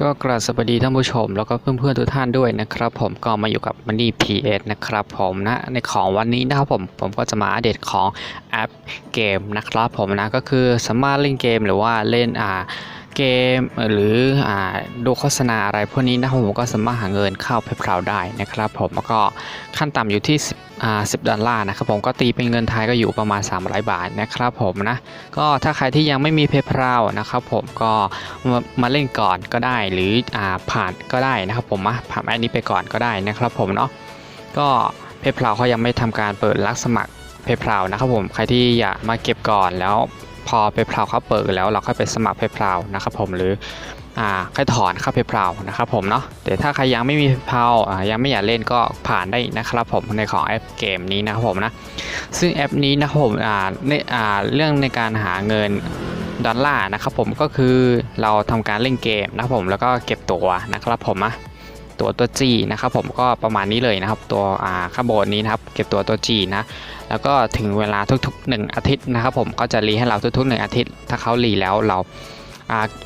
ก็กราบสวัสดีท่านผู้ชม แล้วก็เพื่อนๆทุกท่านด้วยนะครับ ผมก็มาอยู่กับมันนี่ PS นะครับผมนะในของวันนี้นะครับผมผมก็จะมาอัปเดตของแอปเกมนะครับผมนะก็คือสามารถเล่นเกมหรือว่าเล่นอ่า เกมหรืออดูโฆษณาอะไรพวกนี้นะผมก็สามารถหาเงินเข้าเพย์เพาได้นะครับ ผมแล้วก็ขั้นต่ำอยู่ที่10อ่า10ดอลลาร์นะครับผมก็ตีเป็นเงินไทยก็อยู่ประมาณ 300 บาทนะครับผมนะก็ถ้าใครที่ยังไม่มีเพย์เพานะครับผมก็มามาเล่นก่อนก็ได้หรืออผ่านก็ได้นะครับผมผ่านแอปนี้ไปก่อนก็ได้นะครับผมเนาะก็เพย์เพาเขายังไม่ทำการเปิดรับสมัครเพย์เพานะครับผมใครที่อยากมาเก็บก่อนแล้ว พอเพย์เพาเขาเปิดแล้วเราค่อยไปสมัครเพย์เพานะครับผมหรืออ่าค่อยถอนเข้าเพย์พานะครับผมเนาะแต่ถ้าใครยังไม่มีเพย์พาอ่ายังไม่อยากเล่นก็ผ่านได้นะครับผมในของแอปเกมนี้นะครับผมนะซึ่งแอปนี้นะครับผมอ่าในอ่าเรื่องในการหาเงินดอลลาร์นะครับผมก็คือเราทำการเล่นเกมนะครับผมแล้วก็เก็บตัวนะครับผมนะ ตัวตัว G นะครับผมก็ประมาณนี้เลยนะครับ ตัวข้างบนนี้นะครับเก็บตัวตัว G นะแล้วก็ถึงเวลาทุกๆ 1 อาทิตย์นะครับผมก็จะรีให้เราทุกๆ 1 อาทิตย์ ถ้าเขารีแล้วเรา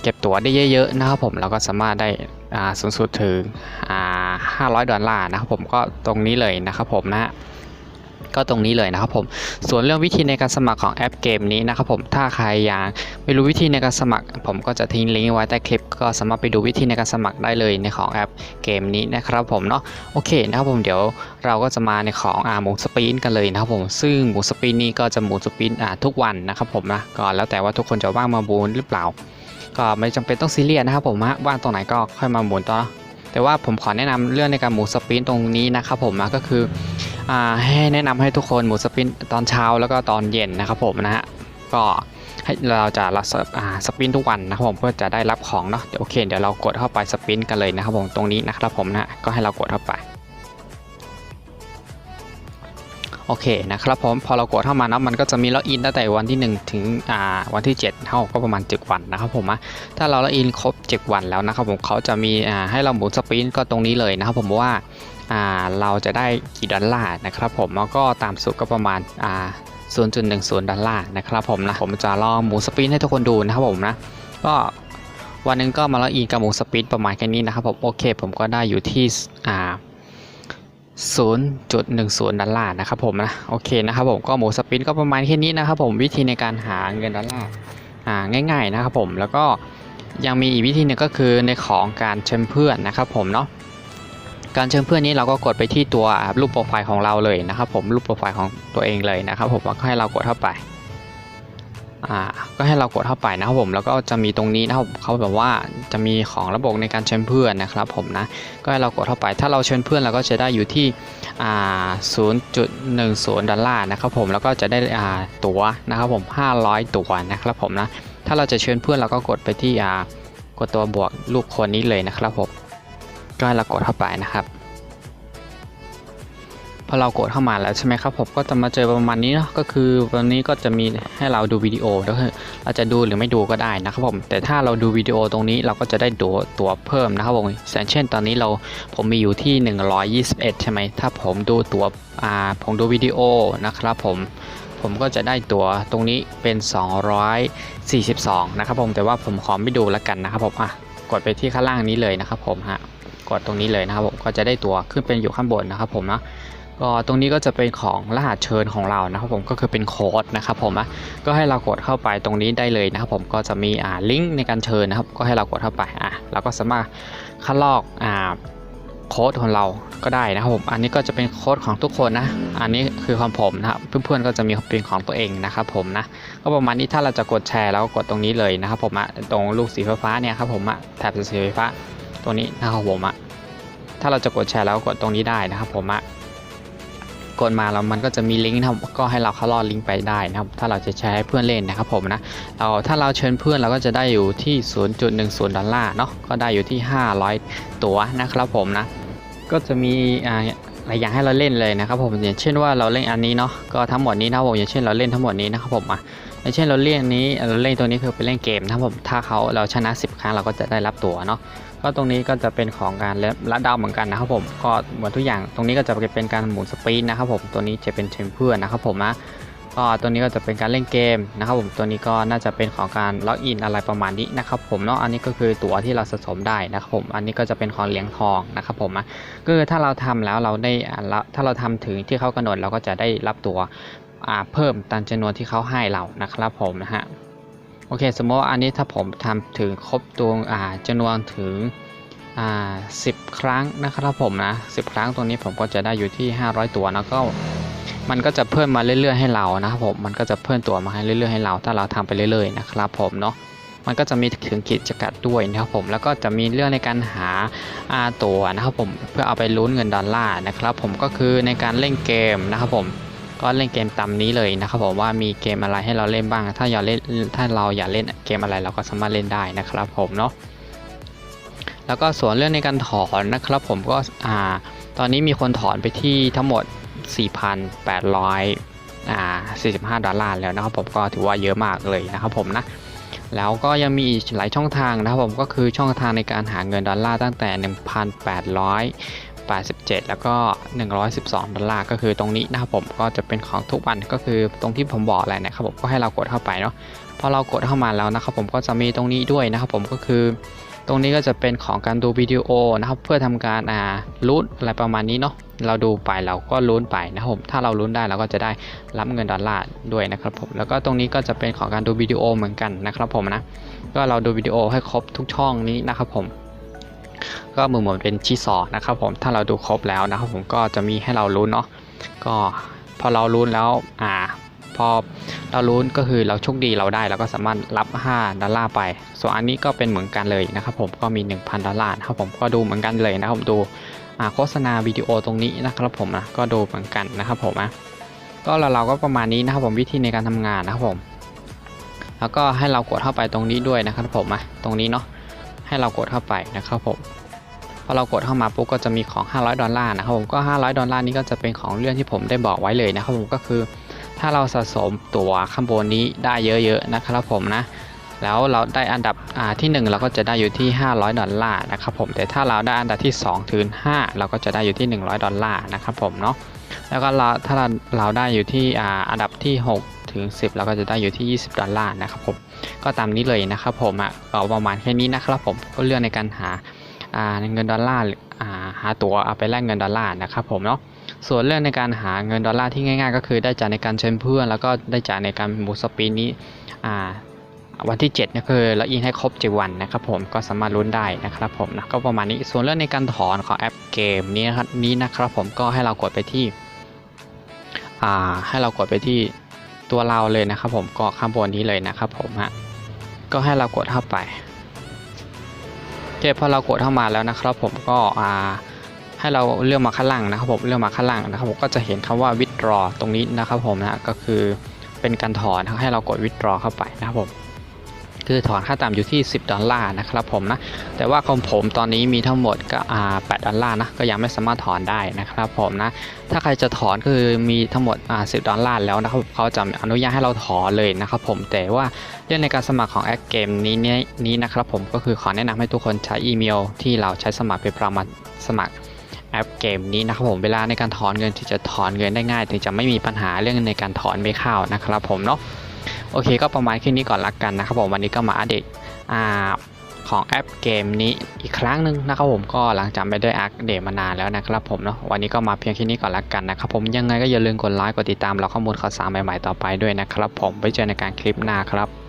เก็บตั๋วได้เยอะๆนะครับผมเราก็สามารถได้สูงสุดถึงอ่า500 ดอลลาร์นะครับผมก็ตรงนี้เลยนะครับผมนะฮะ ก็ตรงนี้เลยนะครับผม ส่วนเรื่องวิธีในการสมัครของแอปเกมนี้นะครับผมถ้าใครยังไม่รู้วิธีในการสมัคร ผมก็จะทิ้งลิงก์ไว้ใต้คลิป ก็สามารถไปดูวิธีในการสมัครได้เลยในของแอปเกมนี้นะครับผมเนาะโอเคนะครับผมเดี๋ยวเราก็จะมาในของอ่าหมูสปีนกันเลยนะครับผมซึ่งหมูสปีนนี้ก็จะหมูสปีนอ่าทุกวันนะครับผมนะก็แล้วแต่ว่าทุกคนจะว่างมาบูนหรือเปล่า ก็ไม่จำเป็นต้องซีเรียสนะครับผมฮะว่างตรงไหนก็ค่อยมาหมุนต่อแต่ว่าผมขอแนะนำเรื่องในการหมุนสปินตรงนี้นะครับผมนะก็คือ ให้แนะนำให้ทุกคนหมุนสปินตอนเช้าแล้วก็ตอนเย็นนะครับผมนะฮะก็ให้เราจะรับอ่าสปินทุกวันนะครับผมเพื่อจะได้รับของเนาะเดี๋ยวโอเคเดี๋ยวเรากดเข้าไปสปินกันเลยนะครับผมตรงนี้นะครับผมนะฮะก็ให้เรากดเข้าไปโอเคนะครับผมพอเรากดเข้ามานะมันก็จะมีล็อกอินตั้งแต่วันที่ 1 ถึงวันที่ 7 เท่าก็ประมาณ 7 วันนะครับผมถ้าเราล็อกอินครบ 7 วันแล้วนะครับผมเขาจะมีให้เราหมุนสปินก็ตรงนี้เลยนะครับผมว่า เราจะได้กี่ดอลลาร์นะครับผมแล้วก็ตามสุดก็ประมาณอ่า0.10 ดอลลาร์นะครับผมนะผมจะลองหมุนสปินให้ทุกคนดูนะครับผมนะก็วันหนึงก็มาล็อกอินกับหมุนสปินประมาณแค่นี้นะครับผมโอเค ผมก็ได้อยู่ที่อ่า0.10 ดอลลาร์นะครับผมนะโอเคนะครับผมก็หมูสปินก็ประมาณแค่นี้นะครับผมวิธีในการหาเงินดอลลาร์อ่าง่าย ๆนะครับผมแล้วก็ยังมีอีกวิธีหนึงก็คือในของการเชิญเพื่อนนะครับผมเนาะ การเชิญเพื่อนนี้เราก็กดไปที่ตัวรูปโปรไฟล์ของเราเลยนะครับผมรูปโปรไฟล์ของตัวเองเลยนะครับผมก็ให้เรากดเข้าไปอ่าก็ให้เรากดเข้าไปนะครับผมแล้วก็จะมีตรงนี้นะครับเขาแบบว่าจะมีของระบบในการเชิญเพื่อนนะครับผมนะก็ให้เรากดเข้าไป ถ้าเราเชิญเพื่อนเราก็จะได้อยู่ที่อ่า0.10ดอลลาร์นะครับผมแล้วก็จะได้อ่าตั๋วนะครับผม 500 ตั๋วนะครับผมนะถ้าเราจะเชิญเพื่อนเราก็กดไปที่อ่ากดตัวบวกรูปคนนี้เลยนะครับผม ก็ให้เรากดเข้าไปนะครับพอเรากดเข้ามาแล้วใช่ไหมครับผมก็จะมาเจอประมาณนี้เนาะก็คือวันนี้ก็จะมีให้เราดูวิดีโอก็คือเราจะดูหรือไม่ดูก็ได้นะครับผมแต่ถ้าเราดูวิดีโอตรงนี้เราก็จะได้ตัวตัวเพิ่มนะครับผมอย่างเช่นตอนนี้เราผมมีอยู่ที่ 121 ใช่ไหมถ้าผมดูตัวอ่าผมดูวิดีโอนะครับผมผมก็จะได้ตัวตรงนี้เป็น 242 นะครับผมแต่ว่าผมขอไม่ดูแล้วกันนะครับผมอะกดไปที่ข้างล่างนี้เลยนะครับผมฮะ กดตรงนี้เลยนะครับผมก็จะได้ตัวขึ้นเป็นอยู่ข้างบนนะครับผมนะก็ตรงนี้ก็จะเป็นของรหัสเชิญของเรานะครับผมก็คือเป็นโค้ดนะครับผมนะก็ให้เรากดเข้าไปตรงนี้ได้เลยนะครับผมก็จะมีอ่าลิงก์ในการเชิญนะครับก็ให้เรากดเข้าไปอะเราก็สามารถคัดลอกอ่าโค้ดของเราก็ได้นะครับผม อันนี้ก็จะเป็นโค้ดของทุกคนนะ อันนี้คือของผมนะครับ เพื่อนๆก็จะมีเป็นของตัวเองนะครับผมนะ ก็ประมาณนี้ถ้าเราจะกดแชร์แล้วก็กดตรงนี้เลยนะครับผมอะตรงลูกสีฟ้าเนี่ยครับผมอะแถบสีฟ้า ตัวนี้นะครับผมอะถ้าเราจะกดแชร์แล้วก็กดตรงนี้ได้นะครับผมอะกดมาแล้วมันก็จะมีลิงก์นะครับก็ให้เราเข้าลอดลิงก์ไปได้นะครับ ถ้าเราจะแชร์ให้เพื่อนเล่นนะครับผมนะเราถ้าเราเชิญเพื่อนเราก็จะได้อยู่ที่ 0.10 ดอลลาร์เนาะก็ได้อยู่ที่ 500 ตั๋วนะครับผมนะ ก็จะมีอ่าหลายอย่างให้เราเล่นเลยนะครับผมอย่างเช่นว่าเราเล่นอันนี้เนาะก็ทั้งหมดนี้นะครับผมอย่างเช่นเราเล่นทั้งหมดนี้นะครับผมอะอย่างเช่นเราเล่นอันนี้เราเล่นตัวนี้คือไปเล่นเกมนะครับผมถ้าเขาเราชนะ 10 ครั้งเราก็จะได้รับตั๋วเนาะ ก็ตรงนี้ก็จะเป็นของการละดาวเหมือนกันนะครับผมก็เหมือนทุกอย่างตรงนี้ก็จะเป็นการหมุนสปีดนะครับผมตัวนี้จะเป็นเชมเพื่อนนะครับผมนะก็ตัวนี้ก็จะเป็นการเล่นเกมนะครับผมตัวนี้ก็น่าจะเป็นของการล็อกอินอะไรประมาณนี้นะครับผมเนาะอันนี้ก็คือตั๋วที่เราสะสมได้นะครับผมอันนี้ก็จะเป็นของเหรียญทองนะครับผมนะก็คือถ้าเราทำแล้วเราได้ถ้าเราทำถึงที่เขากำหนดเราก็จะได้รับตั๋วเพิ่มตามจำนวนที่เขาให้เรานะครับผมนะฮะ โอเค สมมติว่าอันนี้ถ้าผมทำถึงครบตัวอ่าจำนวนถึงอ่าสิบครั้งนะครับผมนะสิบครั้งตรงนี้ผมก็จะได้อยู่ที่ 500 ตัวแล้วก็มันก็จะเพิ่มมาเรื่อยๆให้เรานะครับผมมันก็จะเพิ่มตัวมาให้เรื่อยๆให้เรา ถ้าเราทำไปเรื่อยๆนะครับผมเนาะมันก็จะมีถึงขีดจำกัดด้วยนะครับผมแล้วก็จะมีเรื่องในการหาอาตัวนะครับผมเพื่อเอาไปลุ้นเงินดอลลาร์นะครับผมก็คือในการเล่นเกมนะครับผม ก็เล่นเกมตามนี้เลยนะครับผมว่ามีเกมอะไรให้เราเล่นบ้าง ถ้าอยากเล่นถ้าเราอยากเล่นเกมอะไรเราก็สามารถเล่นได้นะครับผมเนาะแล้วก็ส่วนเรื่องในการถอนนะครับผมก็อ่าตอนนี้มีคนถอนไปที่ทั้งหมด 4,800อ่า45 ดอลลาร์แล้วนะครับผมก็ถือว่าเยอะมากเลยนะครับผมนะแล้วก็ยังมีอีกหลายช่องทางนะครับผมก็คือช่องทางในการหาเงินดอลลาร์ตั้งแต่ 87 แล้วก็ 112 ดอลลาร์ก็คือตรงนี้นะครับผมก็จะเป็นของทุกวันก็คือตรงที่ผมบอกแหละนะครับผมก็ให้เรากดเข้าไปเนาะพอเรากดเข้ามาแล้วนะครับผมก็จะมีตรงนี้ด้วยนะครับผมก็คือ ตรงนี้ก็จะเป็นของการดูวิดีโอนะครับเพื่อทำการอ่าลุ้นอะไรประมาณนี้เนาะเราดูไปเราก็ลุ้นไปนะครับผมถ้าเราลุ้นได้เราก็จะได้รับเงินดอลลาร์ด้วยนะครับผมแล้วก็ตรงนี้ก็จะเป็นของการดูวิดีโอเหมือนกันนะครับผมนะก็เราดูวิดีโอให้ครบทุกช่องนี้นะครับผม ก็เหมือนเหมือนเป็นชีซอนะครับผมถ้าเราดูครบแล้วนะครับผมก็จะมีให้เราลุ้นเนาะก็พอเราลุ้นแล้วอ่าพอเราลุ้นก็คือเราโชคดีเราได้เราก็สามารถรับ 5 ดอลลาร์ไป ส่วนอันนี้ก็เป็นเหมือนกันเลยนะครับผมก็มี 1,000 ดอลลาร์นะครับผมก็ดูเหมือนกันเลยนะครับผมดูโฆษณาวิดีโอตรงนี้นะครับผมนะก็ดูเหมือนกันนะครับผมนะก็เราเราก็ประมาณนี้นะครับผมวิธีในการทำงานนะครับผม แล้วก็ให้เรากดเข้าไปตรงนี้ด้วยนะครับผมนะตรงนี้เนาะให้เรากดเข้าไปนะครับผม พอเรากดเข้ามาปุ๊บก็จะมีของ 500 ดอลลาร์นะครับผมก็ 500 ดอลลาร์นี้ก็จะเป็นของเรื่องที่ผมได้บอกไว้เลยนะครับผมก็คือ ถ้าเราสะสมตัวข้างบนนี้ได้เยอะๆนะครับผมนะแล้วเราได้อันดับอ่าที่ 1 เราก็จะได้อยู่ที่ 500 ดอลลาร์นะครับผมแต่ถ้าเราได้อันดับที่2ถึง5เราก็จะได้อยู่ที่ 100 ดอลลาร์นะครับผมเนาะแล้วก็เราถ้าเราเราได้อยู่ที่อ่าอันดับที่ 6 ถึง 10 เราก็จะได้อยู่ที่ 20 ดอลลาร์นะครับผมก็ตามนี้เลยนะครับผมอะประมาณแค่นี้นะครับผมก็เรื่องในการหา เงินดอลลาร์หาตั๋วเอาไปแลกเงินดอลลาร์นะครับผมเนาะส่วนเรื่องในการหาเงินดอลลาร์ที่ง่าย ๆ ก็คือได้จากในการเชิญเพื่อน แล้วก็ได้จากในการบูสปีนนี้วันที่7นี่คือเราอินให้ครบ 7 วันนะครับผมก็สามารถลุ้นได้นะครับผมนะก็ประมาณนี้ส่วนเรื่องในการถอนของแอปเกมนี้นะครับนี้นะครับผมก็ให้เรากดไปที่ให้เรากดไปที่ตัวเราเลยนะครับผมก็ข้างบนนี้เลยนะครับผมฮะก็ให้เรากดเข้าไป เคพอเรากดเข้ามาแล้วนะครับ ผมก็อ่าให้เราเลือกมาข้างล่างนะครับผมเลือกมาข้างล่างนะครับผมก็จะเห็นคำว่า withdraw ตรงนี้นะครับผมนะก็คือเป็นการถอนให้เรากด withdraw เข้าไปนะครับผม คือถอนค่าต่ำอยู่ที่ 10 ดอลลาร์นะครับผมนะ แต่ว่าของผมตอนนี้มีทั้งหมดก็อ่า8ดอลลาร์นะ ก็ยังไม่สามารถถอนได้นะครับผมนะ ถ้าใครจะถอนก็คือมีทั้งหมดอ่า10 ดอลลาร์แล้วนะครับเขาจะอนุญาตให้เราถอนเลยนะครับผม แต่ว่าเรื่องในการสมัครของแอปเกมนี้นี่ยนี้นะครับผมก็คือขอแนะนำให้ทุกคนใช้อีเมลที่เราใช้สมัครเป็นประมาสมัครแอปเกมนี้นะครับผมเวลาในการถอนเงินที่จะถอนเงินได้ง่าย ถึงจะไม่มีปัญหาเรื่องในการถอนไม่เข้านะครับผมเนาะ โอเคก็ประมาณแค่นี้ก่อนละกันนะครับผมวันนี้ก็มาอัปเดตอ่าของแอปเกมนี้อีกครั้งหนึ่งนะครับผมก็หลังจากไม่ได้อัปเดตมานานแล้วนะครับผมเนาะวันนี้ก็มาเพียงแค่นี้ก่อนละกันนะครับผมยังไงก็อย่าลืมกดไลค์กดติดตามเราข้อมูลข่าวสารใหม่ๆต่อไปด้วยนะครับผมไว้เจอในการคลิปหน้าครับ